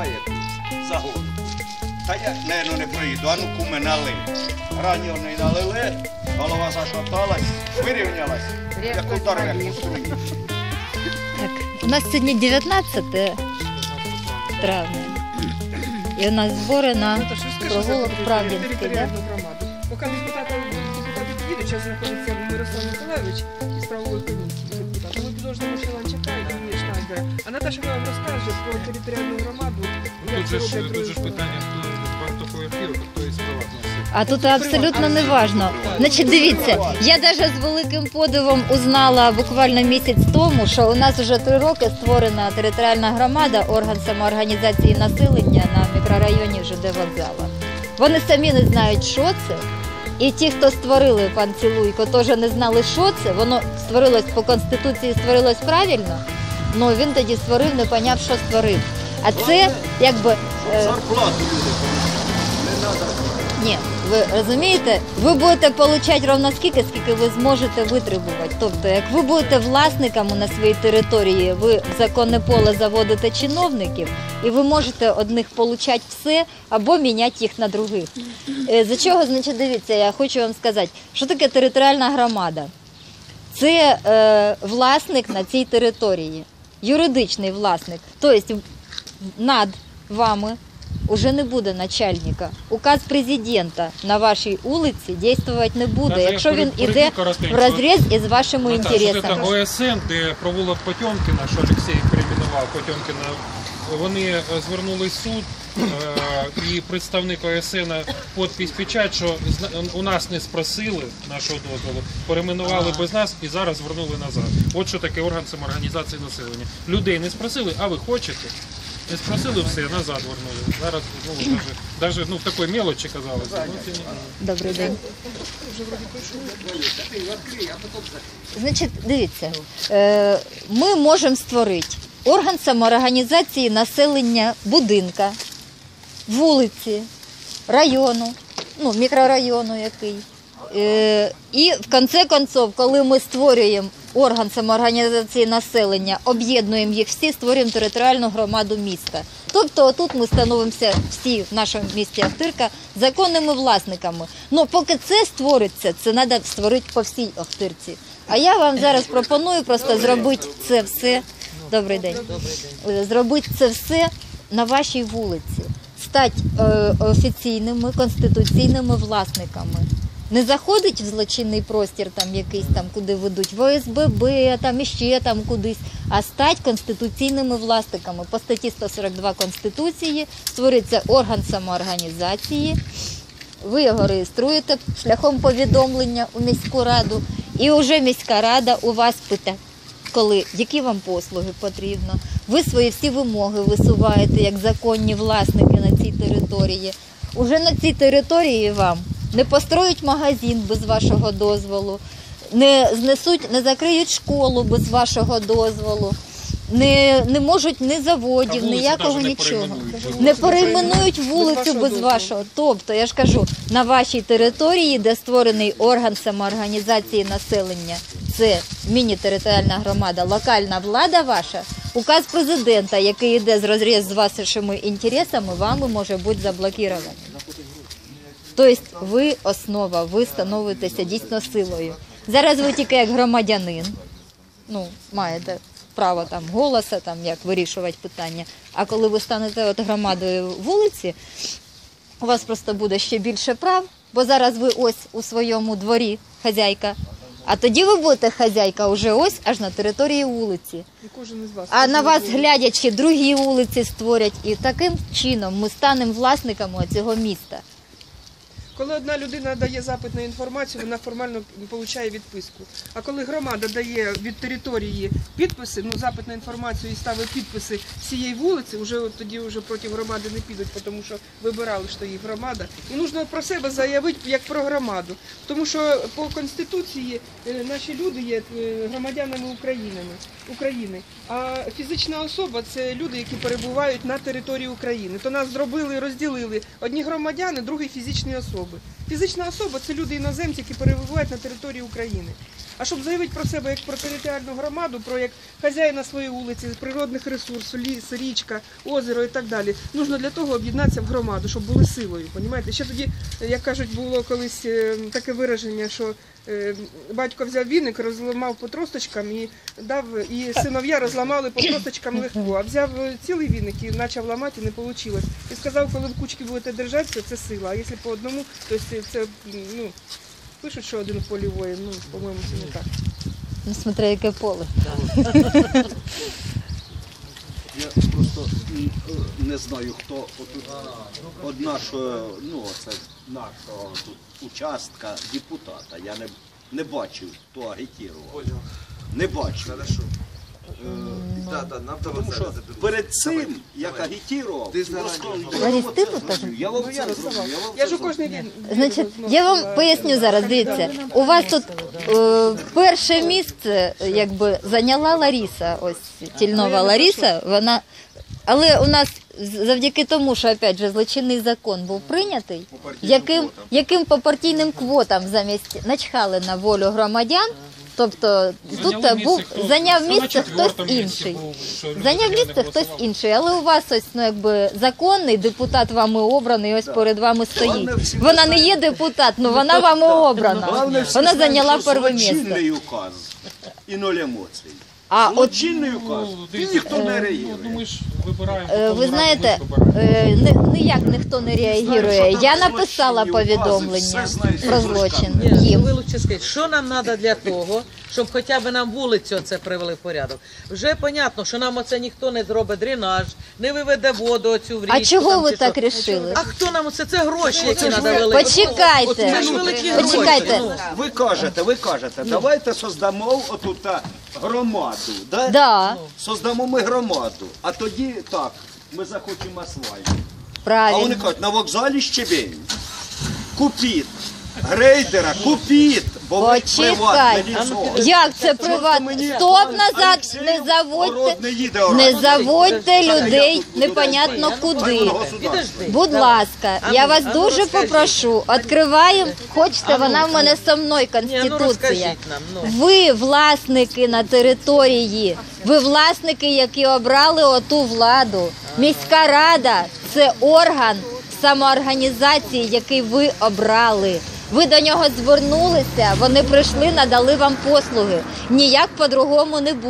буває тут загон. Та я, наверное, не проїду, а ну куме налий. Ранньо не налили, голова зашаталась, вирівнялась, як удар як струю. Так, у нас сьогодні 19 травня. І у нас збори на Ну, що прогулок територію- Правдинський, да? Поки депутати під'їдуть, зараз знаходиться Мирослав Миколаївич із правової комісії. Ми підождемо ще Ланчака Шнайдера. А Наташа вам розкаже про територіальну громаду. Ну, Тут же ж роблять тут же ж другі питання багатоповерхівок, хто із приватного сектору. А тут абсолютно не важно. Значить, дивіться, я навіть з великим подивом узнала буквально місяць тому, що у нас вже три роки створена територіальна громада, орган самоорганізації населення на мікрорайоні ЖД вокзала. Вони самі не знають, що це. І ті, хто створили пан Цілуйко, теж не знали, що це. Воно створилось по конституції, створилось правильно. Ну він тоді створив, не поняв, що створив. А це якби. Зарплату не ні, ви розумієте, ви будете отримати ровно скільки, скільки ви зможете витребувати. Тобто, як ви будете власниками на своїй території, ви в законне поле заводите чиновників, і ви можете одних отримати все або міняти їх на других. Е, За чого, значить, дивіться, я хочу вам сказати, що таке територіальна громада? Це е, власник на цій території, юридичний власник. Тобто над вами уже не буде начальника. Указ президента на вашій вулиці дійствувати не буде, якщо він іде в розріз із вашими інтересами. ОСН, де провулок Потьомкіна, що Олексій перейменував Потьомкіна, вони е, звернулись в суд, е, і представник ОСН подпись печать, що у нас не спросили нашого дозволу, перейменували без нас і зараз звернули назад. От що таке орган самоорганізації населення. Людей не спросили, а ви хочете? Не спросили все, назад вернули. Зараз ну, даже, даже ну, в такої мелочі казалося. Ну, це ні. Добрий день. Значить, дивіться, е, ми можемо створити орган самоорганізації населення будинка, вулиці, району, ну, мікрорайону який. Е, І в кінці концов, коли ми створюємо орган самоорганізації населення, об'єднуємо їх всі, створюємо територіальну громаду міста. Тобто отут ми становимося всі в нашому місті Ахтирка законними власниками. Ну поки це створиться, це треба створити по всій Ахтирці. А я вам зараз пропоную просто зробити це все. Добрий день. Зробити це все на вашій вулиці, стати е, офіційними конституційними власниками. Не заходить в злочинний простір, там якийсь там, куди ведуть в ОСББ, там іще там кудись, а стать конституційними власниками. По статті 142 Конституції створюється орган самоорганізації. Ви його реєструєте шляхом повідомлення у міську раду, і вже міська рада у вас питає, коли які вам послуги потрібно. Ви свої всі вимоги висуваєте як законні власники на цій території. Уже на цій території вам не построють магазин без вашого дозволу, не знесуть, не закриють школу без вашого дозволу. Не, не можуть ні заводів, ніякого нічого. Не перейменують вулицю без вашого. Тобто, я ж кажу, на вашій території, де створений орган самоорганізації населення, це міні-територіальна громада, локальна влада ваша, указ президента, який йде з розріз з вашими інтересами, вами може бути заблокірований. Тобто ви основа, ви становитеся дійсно силою. Зараз ви тільки як громадянин, ну, маєте право там голоса, там як вирішувати питання. А коли ви станете от громадою вулиці, у вас просто буде ще більше прав, бо зараз ви ось у своєму дворі хазяйка. А тоді ви будете хазяйка уже ось аж на території вулиці. І кожен із вас. А на вас глядячи, другі вулиці створять, і таким чином ми станемо власниками цього міста. Коли одна людина дає запит на інформацію, вона формально отримує відписку. А коли громада дає від території підписи, ну запит на інформацію і ставить підписи всієї вулиці, вже тоді вже проти громади не підуть, тому що вибирали, що їх громада. І потрібно про себе заявити як про громаду. Тому що по конституції е, наші люди є е, громадянами України. України. А фізична особа це люди, які перебувають на території України. То нас зробили, розділили одні громадяни, другі фізичні особи. Особи. Фізична особа це люди іноземці, які перебувають на території України. А щоб заявити про себе як про територіальну громаду, про як хазяїна своєї вулиці, природних ресурсів, ліс, річка, озеро і так далі, нужно для того об'єднатися в громаду, щоб були силою. Понімаєте? Ще тоді, як кажуть, було колись е, таке вираження, що е, батько взяв віник, розламав по тросточкам і дав, і синов'я розламали по тросточкам легко. А взяв е, цілий віник і почав ламати, і не вийшло. І сказав, коли в кучки будете держатися, це сила. А якщо по одному, то це, ну, пишуть, що один в полі воїн. Ну, по-моєму, це не так. Ну, смотря яке поле. Я просто м, е, не знаю, хто отут од нашого, ну це нашого тут участка депутата. Я не, не бачив, хто агітував. Не бачив. Того Тому що перед цим, як агітував, Ларіс, ти тут теж? я вам це зроблю. Я вам Я це ж у кожний день. Значить, я вам поясню зараз. Дивіться, у вас тут е, перше місце, якби зайняла Ларіса. Ось тільнова Ларіса. Вона, але у нас завдяки тому, що опять же злочинний закон був прийнятий, яким, яким по партійним квотам замість начхали на волю громадян. Тобто тут Зайняли був місце хто- зайняв хто місце хтось четвертому місці інший. був, що Зайняв місце хтось інший, але у вас ось ну якби законний депутат вами обраний, ось перед вами стоїть. Головне, всі Вона не є депутат, але вона вами обрана. Вона зайняла перше місце. указ і нуль емоцій. А от Злочинний указ, Ну, дивіться, ніхто не Ну, реагує. ми ж вибираємо. е, Верховну ви Раду, знаєте, ми вибираємо. е, ни- ніяк ніхто не реагує. Я написала повідомлення про злочин Ні, ну їм. ви лучше скажіть, що нам треба для того, щоб хоча б нам вулицю це привели в порядок. Вже понятно, що нам оце ніхто не зробить дренаж, не виведе воду оцю в річку. А чого там, ви чи так що. рішили? А хто нам оце? Це гроші, які треба великі. Почекайте, Це ж великі гроші. почекайте. ну. Ви кажете, ви кажете, давайте создамо отут та громаду. Да? Да, Создамо ми громаду, а тоді так, ми захочемо асфальт. А вони правильно. кажуть, на вокзалі щебень. Купіть. Грейдера, купіть, бо ви Почекай. приватне лісо. Як це приватно? Стоп назад, не заводьте, Город не їде не заводьте людей непонятно куди. Будь ласка, я вас ну дуже попрошу. Відкриваємо. Хочете, вона в мене со мною ну конституція. розкажіть нам. Ну. Ви власники на території. Ви власники, які обрали оту владу. Міська рада це орган самоорганізації, який ви обрали. Ви до нього звернулися, вони прийшли, надали вам послуги. Ніяк по-другому не буде.